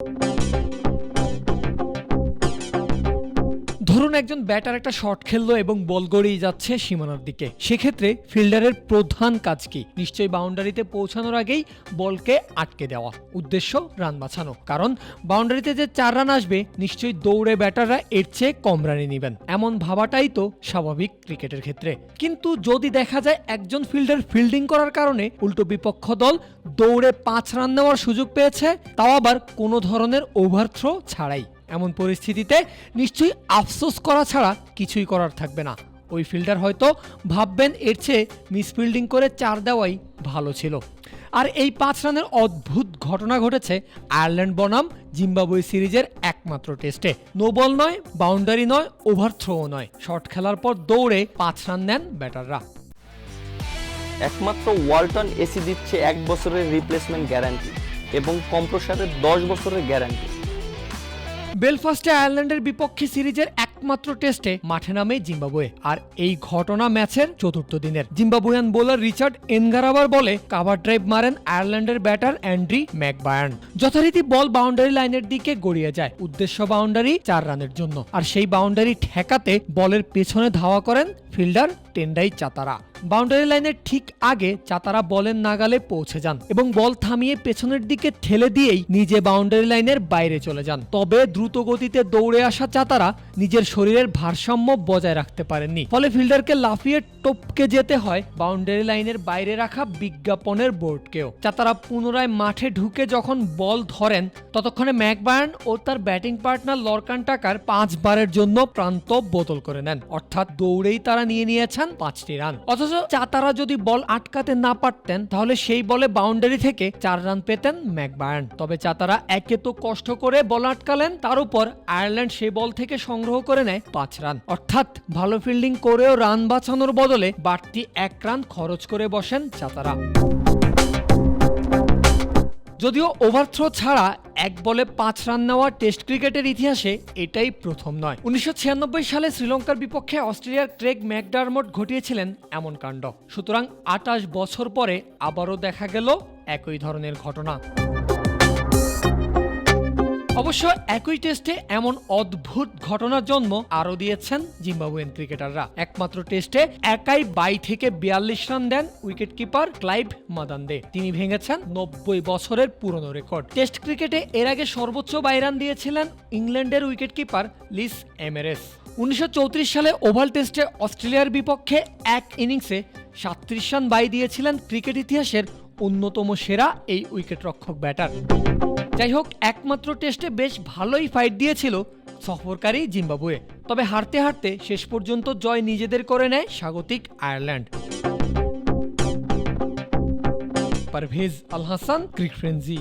Thank you. ধরুন একজন batter, একটা শট খেললো এবং বল গড়িয়ে যাচ্ছে সীমানার দিকে। সেক্ষেত্রে ফিল্ডারের প্রধান কাজ কি? নিশ্চয়ই বাউন্ডারিতে পৌঁছানোর আগেই বলকে আটকে দেওয়া। উদ্দেশ্য, রান বাঁচানো। কারণ বাউন্ডারিতে যে চার রান আসবে, নিশ্চয়ই দৌড়ে ব্যাটাররা এর চেয়ে কম রানে নেবেন। এমন ভাবাটাই তো স্বাভাবিক ক্রিকেটের ক্ষেত্রে। কিন্তু যদি দেখা যায় একজন ফিল্ডার ফিল্ডিং করার কারণে উল্টো বিপক্ষ দল দৌড়ে পাঁচ রান নেওয়ার সুযোগ পেয়েছে, তাও আবার কোনো ধরনের ওভার থ্রো ছাড়াই। এমন পরিস্থিতিতে নিশ্চয়ই আফসোস করা ছাড়া কিছুই করার থাকবে না। ওই ফিল্ডার হয়তো ভাববেন এর চেয়ে মিসফিল্ডিং করে চার দেওয়াই ভালো ছিল। আর এই পাঁচ রানের অদ্ভুত ঘটনা ঘটেছে আয়ারল্যান্ড বনাম জিম্বাবুয়ে সিরিজের একমাত্র টেস্টে। নো বল নয়, বাউন্ডারি নয়, ওভার থ্রোও নয়। শট খেলার পর দৌড়ে পাঁচ রান নেন ব্যাটাররা। একমাত্র ওয়ালটন এসি দিচ্ছে এক বছরের রিপ্লেসমেন্ট গ্যারান্টি এবং কম্প্রসারের দশ বছরের গ্যারান্টি বেলফাস্টে আয়ারল্যান্ডের বিপক্ষে সিরিজের একমাত্র টেস্টে মাঠে নামে জিম্বাবুয়ে। আর এই ঘটনা ম্যাচের চতুর্থ দিনের। জিম্বাবুয়ান বোলার রিচার্ড এনগারাবার বলে, কাভার ড্রাইভ মারেন আয়ারল্যান্ডের ব্যাটার অ্যান্ড্রি ম্যাকবায়ার্ন। যথারীতি বল বাউন্ডারি লাইনের দিকে গড়িয়ে যায়, উদ্দেশ্য বাউন্ডারি চার রানের জন্য। আর সেই বাউন্ডারি ঠেকাতে বলের পেছনে ধাওয়া করেন ফিল্ডার টেন্ডাই চাতারা। বাউন্ডারি লাইনের ঠিক আগে চাতারা বলের নাগালে পৌঁছে যান এবং বল থামিয়ে পেছনের দিকে ঠেলে দিয়েই নিজে বাউন্ডারি লাইনের বাইরে চলে যান। তবে দ্রুত গতিতে দৌড়ে আসা চাতারা নিজের শরীরের ভারসাম্য বজায় রাখতে পারেননি। ফলে ফিল্ডারকে লাফিয়ে টপকে যেতে হয় বাউন্ডারি লাইনের বাইরে রাখা বিজ্ঞাপনের বোর্ডকেও। চাতারা পুনরায় মাঠে ঢুকে যখন বল ধরেন, ততক্ষণে ম্যাকবায়ার্ন ও তার ব্যাটিং পার্টনার লরকান টাকার পাঁচবারের জন্য প্রান্ত বোতল করে নেন। অর্থাৎ দৌড়েই তারা নিয়ে নিয়েছেন পাঁচটি রান। অথচ চাতারা যদি বল আটকাতে না পারতেন, তাহলে সেই বলে বাউন্ডারি থেকে চার রান পেতেন ম্যাকবায়ার্ন তবে চাতারা একে তো কষ্ট করে বল আটকালেন, তার উপর আয়ারল্যান্ড সেই বল থেকে সংগ্রহ করে নেয় পাঁচ রান। অর্থাৎ ভালো ফিল্ডিং করেও রান বাঁচানোর বদলে বাড়তি এক রান খরচ করে বসেন চাতারা। যদিও ওভারথ্রো ছাড়া এক বলে পাঁচ রান নেওয়া টেস্ট ক্রিকেটের ইতিহাসে এটাই প্রথম নয়। উনিশশো সালে শ্রীলঙ্কার বিপক্ষে অস্ট্রেলিয়ার ক্রেগ ম্যাকডারমট ঘটিয়েছিলেন এমন কাণ্ড। সুতরাং আটাশ বছর পরে আবারও দেখা গেল একই ধরনের ঘটনা। অবশ্য একই টেস্টে এমন অদ্ভুত ঘটনার জন্ম আরও দিয়েছেন জিম্বাবুয়েন ক্রিকেটাররা। একমাত্র টেস্টে একাই বাই থেকে বিয়াল্লিশ রান দেন উইকেট কিপার ক্লাইভ মাদান্দে। তিনি ভেঙেছেন নব্বই বছরের পুরনো রেকর্ড। টেস্ট ক্রিকেটে এর আগে সর্বোচ্চ বাই রান দিয়েছিলেন ইংল্যান্ডের উইকেট কিপার লিস এমেরেস। উনিশশো চৌত্রিশ সালে ওভাল টেস্টে অস্ট্রেলিয়ার বিপক্ষে এক ইনিংসে সাত্রিশ রান বাই দিয়েছিলেন ক্রিকেট ইতিহাসের অন্যতম সেরা এই উইকেট রক্ষক ব্যাটার। যাই হোক, একমাত্র টেস্টে বেশ ভালোই ফাইট দিয়েছিল সফরকারী জিম্বাবুয়ে। তবে হারতে হারতে শেষ পর্যন্ত জয় নিজেদের করে নেয় স্বাগতিক Ireland. Parvez Al Hasan, Cric Frenzy.